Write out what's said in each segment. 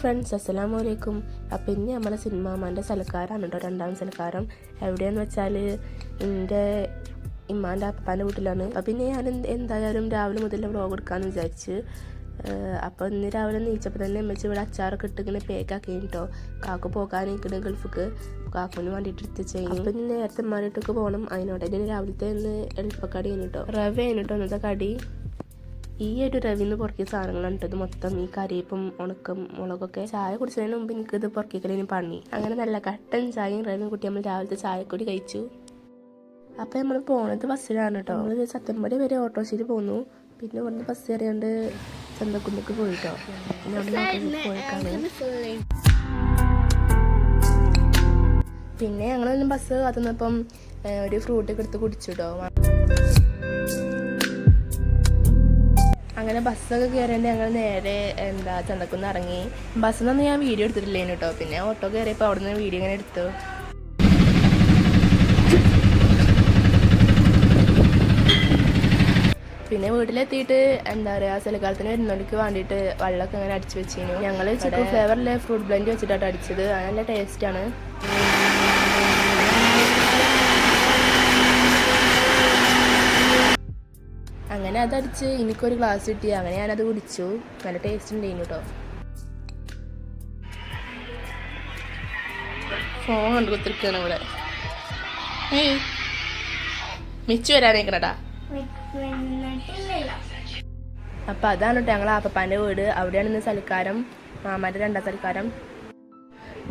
Friends അസ്സലാമു അലൈക്കും അപ്പം ഇനി നമ്മുടെ സിനിമാമാന്റെ സ്ഥലക്കാരാണ് കേട്ടോ രണ്ടാം സൽക്കാരം. എവിടെയെന്ന് വെച്ചാൽ എന്റെ ഇമ്മാന്റെ അപ്പാന്റെ വീട്ടിലാണ്. അപ്പം പിന്നെ ഞാൻ എന്തായാലും രാവിലെ മുതൽ വ്ളോഗ് എടുക്കാമെന്ന് വിചാരിച്ച് അപ്പോൾ ഇന്ന് രാവിലെ നീച്ചപ്പോൾ തന്നെ അമ്മച്ചി ഇവിടെ അച്ചാറൊക്കെ ഇട്ട് ഇങ്ങനെ പേക്കാക്കി കേട്ടോ കാക്കു പോകാൻ നിൽക്കണ ഗൾഫിക്ക്. കാക്കുവിന് വേണ്ടിയിട്ട് എടുത്ത് ചെയ്യും അപ്പം ഇനി നേരത്തെ മാറിയിട്ടൊക്കെ പോകണം അതിനോട് ഇനി രാവിലത്തെ ഒന്ന് എളുപ്പക്കടി കഴിഞ്ഞിട്ടോ റവ കഴിഞ്ഞിട്ടോ ഇന്നത്തെ കടി. ഈ ഒരു രവിന്ന് പുറക്കിയ സാധനങ്ങളാണ് ഇത് മൊത്തം ഈ കരിയപ്പും ഉണക്കം മുളകൊക്കെ. ചായ കുടിച്ചതിന് മുമ്പ് എനിക്ക് ഇത് പുറക്കിക്കലിന് പണി. അങ്ങനെ നല്ല കട്ടൻ ചായയും റവിയും കൂട്ടി നമ്മൾ രാവിലത്തെ ചായക്കൂടി കഴിച്ചു. അപ്പൊ നമ്മൾ പോണത് ബസ്സിലാണ് കേട്ടോ നമ്മൾ സത്യമ്പടി വരെ ഓട്ടോറിക്ഷയിൽ പോന്നു. പിന്നെ ഇവിടുന്ന് ബസ് കയറിയാണ്ട് ചന്തക്കുന്നിക്ക് പോയിട്ടോ. പിന്നെ അവിടെ പോയേക്കാണ്. പിന്നെ ഞങ്ങളൊന്നും ബസ് കാത്തുന്നപ്പം ഒരു ഫ്രൂട്ടൊക്കെ എടുത്ത് കുടിച്ചിട്ടോ അങ്ങനെ ബസ്സൊക്കെ കയറിയിട്ട് ഞങ്ങൾ നേരെ എന്താ ചന്തക്കുന്ന് ഇറങ്ങി. ബസ്സിനൊന്നും ഞാൻ വീഡിയോ എടുത്തിട്ടില്ലേനു കേട്ടോ പിന്നെ ഓട്ടോ കയറിയപ്പോൾ അവിടെ നിന്ന് വീഡിയോ ഇങ്ങനെ എടുത്തു. പിന്നെ വീട്ടിലെത്തിയിട്ട് എന്താ പറയുക സലക്കാലത്തിന് വരുന്നവർക്ക് വേണ്ടിയിട്ട് വെള്ളമൊക്കെ അങ്ങനെ അടിച്ചു വെച്ചിരുന്നു ഞങ്ങൾ ചിക്കൻ ഫ്ലേവറിലെ ഫ്രൂട്ട് ബ്ലെൻഡ് വെച്ചിട്ടാണ് അടിച്ചത്. അത് നല്ല ടേസ്റ്റാണ് അങ്ങനെ അതടിച്ച് എനിക്കൊരു ഗ്ലാസ് കിട്ടി. അങ്ങനെ ഞാനത് കുടിച്ചു. നല്ല ടേസ്റ്റ് ഉണ്ടായിരുന്നു കേട്ടോ ഫോൺ കണ്ടു കുത്തിരിക്കുകയാണ് ഇവിടെ. ഏയ്. മിച്ചു വരാനേക്കണടാ അപ്പം അതാണ് കേട്ടോ ഞങ്ങൾ ആപ്പപ്പാന്റെ വീട്. അവിടെയാണ് ഇന്ന് സൽക്കാരം. മാമാന്റെ രണ്ടാം സൽക്കാരം.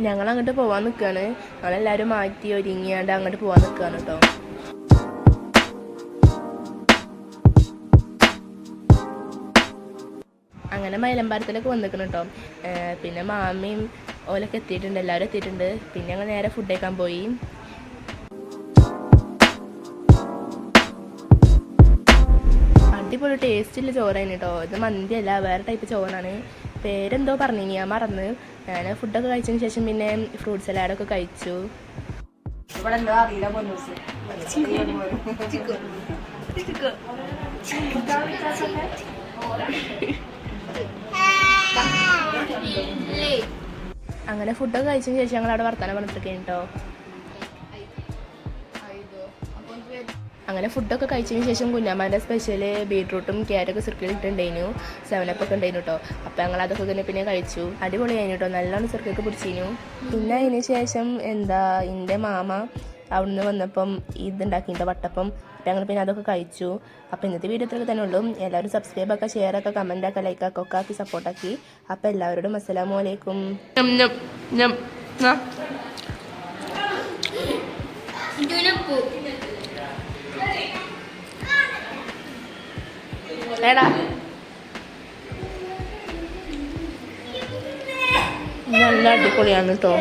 ഞങ്ങൾ അങ്ങോട്ട് പോവാൻ നിൽക്കുകയാണ് ഞങ്ങളെല്ലാവരും മാറ്റി ഒരുങ്ങിയാണ്ട് അങ്ങോട്ട് പോവാൻ നിൽക്കുകയാണ് കേട്ടോ അങ്ങനെ മൈലമ്പാരത്തിലൊക്കെ വന്നിരിക്കണം കേട്ടോ പിന്നെ മാമിയും ഓലൊക്കെ എത്തിയിട്ടുണ്ട് എല്ലാവരും എത്തിയിട്ടുണ്ട്. പിന്നെ ഞങ്ങൾ നേരെ ഫുഡ് കഴിക്കാൻ പോയി. അടിപൊളി ടേസ്റ്റുള്ള ചോറാണ് കേട്ടോ ഇത് മന്തിയല്ല വേറെ ടൈപ്പ് ചോറാണ്. പേരെന്തോ പറഞ്ഞു ഞാൻ മറന്ന്. ഞാൻ ഫുഡൊക്കെ കഴിച്ചതിന് ശേഷം പിന്നെ ഫ്രൂട്ട് സലാഡൊക്കെ കഴിച്ചു. ഇവിടെ എന്തോ അറിയില്ല പൊന്നൂസ്. അങ്ങനെ ഫുഡൊക്കെ കഴിച്ചതിന് ശേഷം ഞങ്ങൾ അവിടെ വർത്താനം പറഞ്ഞിട്ടൊക്കെ കേട്ടോ അങ്ങനെ ഫുഡൊക്കെ കഴിച്ചതിന് ശേഷം കുഞ്ഞാമാന്റെ സ്പെഷ്യൽ ബീട്രൂട്ടും ക്യാരറ്റൊക്കെ സിർക്കിലിട്ടുണ്ടായിരുന്നു സെവനപ്പൊക്കെ ഉണ്ടായിരുന്നു കേട്ടോ അപ്പോൾ ഞങ്ങൾ അതൊക്കെ തന്നെ പിന്നെ കഴിച്ചു. അടിപൊളിയായിരുന്നു കേട്ടോ നല്ലോണം സിർക്കൊക്കെ പിടിച്ചിരുന്നു പിന്നെ അതിന് ശേഷം എന്താ എന്റെ മാമ അവിടുന്ന് വന്നപ്പം ഇതുണ്ടാക്കിയിട്ട് വട്ടപ്പം. അപ്പം ഞങ്ങൾ പിന്നെ അതൊക്കെ കഴിച്ചു. അപ്പോൾ ഇന്നത്തെ വീഡിയോ ഇത്രയൊക്കെ തന്നെ ഉള്ളൂ. എല്ലാവരും സബ്സ്ക്രൈബ് ആക്കുക ഷെയർ ആക്കുക കമന്റ് ആക്കുക ലൈക്ക് ആക്കുക ഒക്കെ ആക്കി സപ്പോർട്ടാക്കി അപ്പോൾ എല്ലാവരോടും അസ്സലാമു അലൈക്കും. എടാ. നല്ല അടിപൊളിയാണ് കേട്ടോ